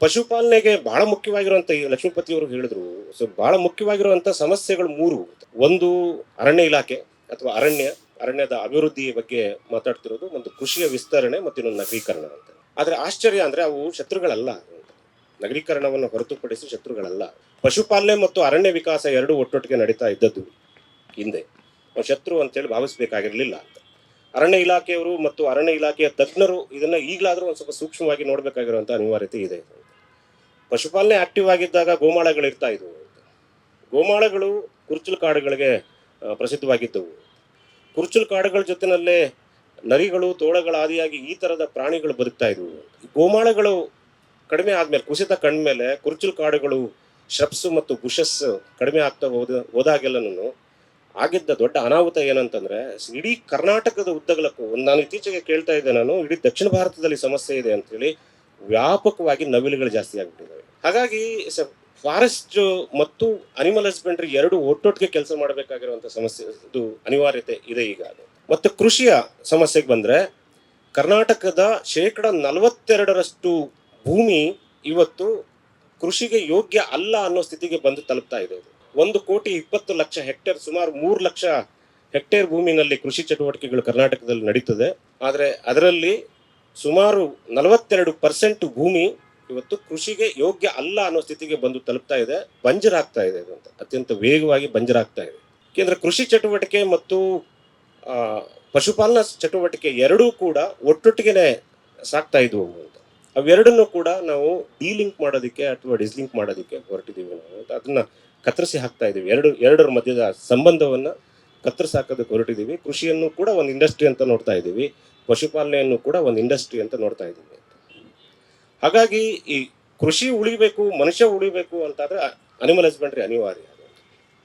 ಪಶುಪಾಲನೆಗೆ ಬಹಳ ಮುಖ್ಯವಾಗಿರುವಂತ ಈ ಲಕ್ಷ್ಮೀಪತಿ ಅವರು ಹೇಳಿದ್ರು. ಸೊ ಬಹಳ ಮುಖ್ಯವಾಗಿರುವಂತ ಸಮಸ್ಯೆಗಳು ಮೂರು. ಒಂದು ಅರಣ್ಯ ಇಲಾಖೆ ಅಥವಾ ಅರಣ್ಯ, ಅರಣ್ಯದ ಅಭಿವೃದ್ಧಿ ಬಗ್ಗೆ ಮಾತಾಡ್ತಿರೋದು, ಒಂದು ಕೃಷಿಯ ವಿಸ್ತರಣೆ ಮತ್ತು ಇನ್ನೊಂದು ನಗರೀಕರಣ ಅಂತ. ಆದ್ರೆ ಆಶ್ಚರ್ಯ ಅಂದ್ರೆ ಅವು ಶತ್ರುಗಳಲ್ಲ. ನಗರೀಕರಣವನ್ನು ಹೊರತುಪಡಿಸಿ ಶತ್ರುಗಳಲ್ಲ. ಪಶುಪಾಲನೆ ಮತ್ತು ಅರಣ್ಯ ವಿಕಾಸ ಎರಡು ಒಟ್ಟೊಟ್ಟಿಗೆ ನಡೀತಾ ಇದ್ದದ್ದು ಹಿಂದೆ. ಶತ್ರು ಅಂತೇಳಿ ಹೇಳಿ ಅಂತ. ಅರಣ್ಯ ಇಲಾಖೆಯವರು ಮತ್ತು ಅರಣ್ಯ ಇಲಾಖೆಯ ತಜ್ಞರು ಇದನ್ನ ಈಗಲಾದರೂ ಒಂದು ಸ್ವಲ್ಪ ಸೂಕ್ಷ್ಮವಾಗಿ ನೋಡಬೇಕಾಗಿರುವಂಥ ಅನಿವಾರ್ಯತೆ ಇದೆ. ಪಶುಪಾಲನೆ ಆಕ್ಟಿವ್ ಆಗಿದ್ದಾಗ ಗೋಮಾಳಗಳು ಇರ್ತಾ ಇದ್ವು ಗೋಮಾಳಗಳು ಕುರುಚಲು ಕಾಡುಗಳಿಗೆ ಪ್ರಸಿದ್ಧವಾಗಿದ್ದವು. ಕುರುಚಲು ಕಾಡುಗಳ ಜೊತೆನಲ್ಲೇ ನರಿಗಳು, ತೋಳಗಳ ಆದಿಯಾಗಿ ಈ ತರದ ಪ್ರಾಣಿಗಳು ಬದುಕ್ತಾ ಇದ್ವು ಗೋಮಾಳಗಳು ಕಡಿಮೆ ಆದ್ಮೇಲೆ, ಕುಸಿತ ಕಂಡ್ಮೇಲೆ ಕುರುಚಲು ಕಾಡುಗಳು ಶ್ರಪ್ಸು ಮತ್ತು ಬುಷಸ್ ಕಡಿಮೆ ಆಗ್ತಾ ಹೋದ, ಹೋದಾಗೆಲ್ಲನೂ ಆಗಿದ್ದ ದೊಡ್ಡ ಅನಾಹುತ ಏನಂತಂದ್ರೆ, ಇಡೀ ಕರ್ನಾಟಕದ ಉದ್ದಗಲಕ್ಕೂ ನಾನು ಇತ್ತೀಚೆಗೆ ಕೇಳ್ತಾ ಇದ್ದೆ, ನಾನು ಇಡೀ ದಕ್ಷಿಣ ಭಾರತದಲ್ಲಿ ಸಮಸ್ಯೆ ಇದೆ ಅಂತೇಳಿ ವ್ಯಾಪಕವಾಗಿ ನವಿಲುಗಳು ಜಾಸ್ತಿ ಆಗ್ಬಿಟ್ಟಿದ್ದಾವೆ. ಹಾಗಾಗಿ ಫಾರೆಸ್ಟ್ ಮತ್ತು ಅನಿಮಲ್ ಹಸ್ಬೆಂಡ್ರಿ ಎರಡು ಒಟ್ಟೊಟ್ಟಿಗೆ ಕೆಲಸ ಮಾಡಬೇಕಾಗಿರುವಂತ ಸಮಸ್ಯೆ, ಇದು ಅನಿವಾರ್ಯತೆ ಇದೆ ಈಗ ಮತ್ತು ಕೃಷಿಯ ಸಮಸ್ಯೆಗೆ ಬಂದ್ರೆ, ಕರ್ನಾಟಕದ ಶೇಕಡ ನಲವತ್ತೆರಡರಷ್ಟು ಭೂಮಿ ಇವತ್ತು ಕೃಷಿಗೆ ಯೋಗ್ಯ ಅಲ್ಲ ಅನ್ನೋ ಸ್ಥಿತಿಗೆ ಬಂದು ತಲುಪ್ತಾ ಇದೆ. ಒಂದು ಕೋಟಿ ಇಪ್ಪತ್ತು ಲಕ್ಷ ಹೆಕ್ಟೇರ್, ಸುಮಾರು ಮೂರು ಲಕ್ಷ ಹೆಕ್ಟೇರ್ ಭೂಮಿನಲ್ಲಿ ಕೃಷಿ ಚಟುವಟಿಕೆಗಳು ಕರ್ನಾಟಕದಲ್ಲಿ ನಡೀತದೆ. ಆದರೆ ಅದರಲ್ಲಿ ಸುಮಾರು ನಲವತ್ತೆರಡು ಪರ್ಸೆಂಟ್ ಭೂಮಿ ಇವತ್ತು ಕೃಷಿಗೆ ಯೋಗ್ಯ ಅಲ್ಲ ಅನ್ನೋ ಸ್ಥಿತಿಗೆ ಬಂದು ತಲುಪ್ತಾ ಇದೆ, ಬಂಜರಾಗ್ತಾ ಇದೆ ಅಂತ. ಅತ್ಯಂತ ವೇಗವಾಗಿ ಬಂಜರಾಗ್ತಾ ಇದೆ. ಕೇಂದ್ರ ಕೃಷಿ ಚಟುವಟಿಕೆ ಮತ್ತು ಪಶುಪಾಲನಾ ಚಟುವಟಿಕೆ ಎರಡೂ ಕೂಡ ಒಟ್ಟೊಟ್ಟಿಗೆನೆ ಸಾಕ್ತಾ ಇದ್ವು ಅಂತ. ಅವೆರಡನ್ನು ಕೂಡ ನಾವು ಡಿಲಿಂಕ್ ಮಾಡೋದಕ್ಕೆ ಅಥವಾ ಡಿಸ್ಲಿಂಕ್ ಮಾಡೋದಕ್ಕೆ ಹೊರಟಿದ್ದೀವಿ ನಾವು ಅಂತ. ಅದನ್ನ ಕತ್ತರಿಸಿ ಹಾಕ್ತಾ ಇದ್ದೀವಿ. ಎರಡು, ಎರಡರ ಮಧ್ಯದ ಸಂಬಂಧವನ್ನ ಕತ್ತರಿಸಿ ಹಾಕೋದಕ್ಕೆ ಹೊರಟಿದ್ದೀವಿ. ಕೃಷಿಯನ್ನು ಕೂಡ ಒಂದು ಇಂಡಸ್ಟ್ರಿ ಅಂತ ನೋಡ್ತಾ ಇದ್ದೀವಿ. ಪಶುಪಾಲನೆಯನ್ನು ಕೂಡ ಒಂದು ಇಂಡಸ್ಟ್ರಿ ಅಂತ ನೋಡ್ತಾ ಇದ್ದೀವಿ ಹಾಗಾಗಿ ಈ ಕೃಷಿ ಉಳಿಬೇಕು, ಮನುಷ್ಯ ಉಳಿಬೇಕು ಅಂತಾದ್ರೆ ಅನಿಮಲ್ ಹಸ್ಬೆಂಡ್ರಿ ಅನಿವಾರ್ಯ.